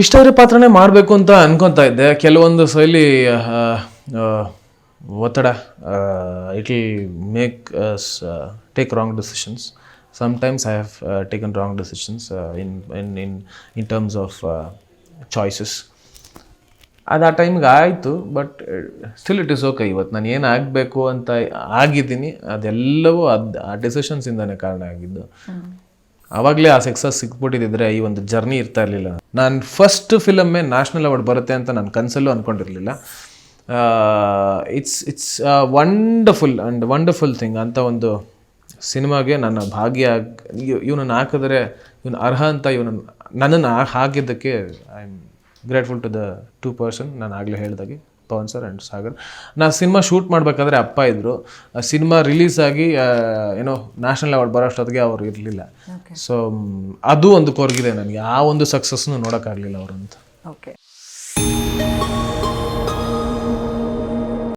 ಇಷ್ಟ ಇರೋ ಪಾತ್ರನೇ ಮಾಡಬೇಕು ಅಂತ ಅನ್ಕೊತಾ ಇದ್ದೆ. ಕೆಲವೊಂದು ಸೈಲಿ ಒತ್ತಡ it will make take wrong decisions sometimes I have taken wrong decisions in in in in terms of choices ಅದು ಆ ಟೈಮ್ಗೆ ಆಯಿತು but still it is okay ಇವತ್ತು ನಾನು ಏನು ಆಗಬೇಕು ಅಂತ ಆಗಿದ್ದೀನಿ, ಅದೆಲ್ಲವೂ ಅದು, ಆ ಡಿಸಿಷನ್ಸಿಂದನೇ ಕಾರಣ ಆಗಿದ್ದು. ಆವಾಗಲೇ ಆ ಸಕ್ಸಸ್ ಸಿಕ್ಬಿಟ್ಟಿದ್ರೆ ಈ ಒಂದು ಜರ್ನಿ ಇರ್ತಾ ಇರಲಿಲ್ಲ. ನಾನು ಫಸ್ಟ್ ಫಿಲಮ್ಮೇ ನ್ಯಾಷನಲ್ ಅವಾರ್ಡ್ ಬರುತ್ತೆ ಅಂತ ನಾನು ಕನಸಲ್ಲೂ ಅಂದ್ಕೊಂಡಿರಲಿಲ್ಲ it's it's wonderful and wonderful thing ಅಂತ ಒಂದು ಸಿನಿಮಾಗೆ ನನ್ನ ಭಾಗ್ಯ ಇವನನ್ನು ಹಾಕಿದ್ರೆ ಇವನು ಅರ್ಹ ಅಂತ ಇವನನ್ನು ನನ್ನನ್ನು ಹಾಕಿದ್ದಕ್ಕೆ I am grateful to the two person ನಾನು ಆಗಲೇ ಹೇಳಿದಾಗೆ. Pavan sir and Sagar. ನಾ ಸಿನಿಮಾ ಶೂಟ್ ಮಾಡಬೇಕಾದ್ರೆ ಅಪ್ಪ ಇದ್ದರು ಸಿನಿಮಾ ರಿಲೀಸ್ ಆಗಿ ಏನೋ ನ್ಯಾಷನಲ್ ಅವಾರ್ಡ್ ಬರೋ ಅಷ್ಟೊತ್ತಿಗೆ ಅವ್ರು ಇರಲಿಲ್ಲ. ಸೊ ಅದು ಒಂದು ಕೊರಗಿದೆ ನನಗೆ. ಆ ಒಂದು ಸಕ್ಸಸ್ನು ನೋಡೋಕ್ಕಾಗಲಿಲ್ಲ ಅವರಂತ. ಓಕೆ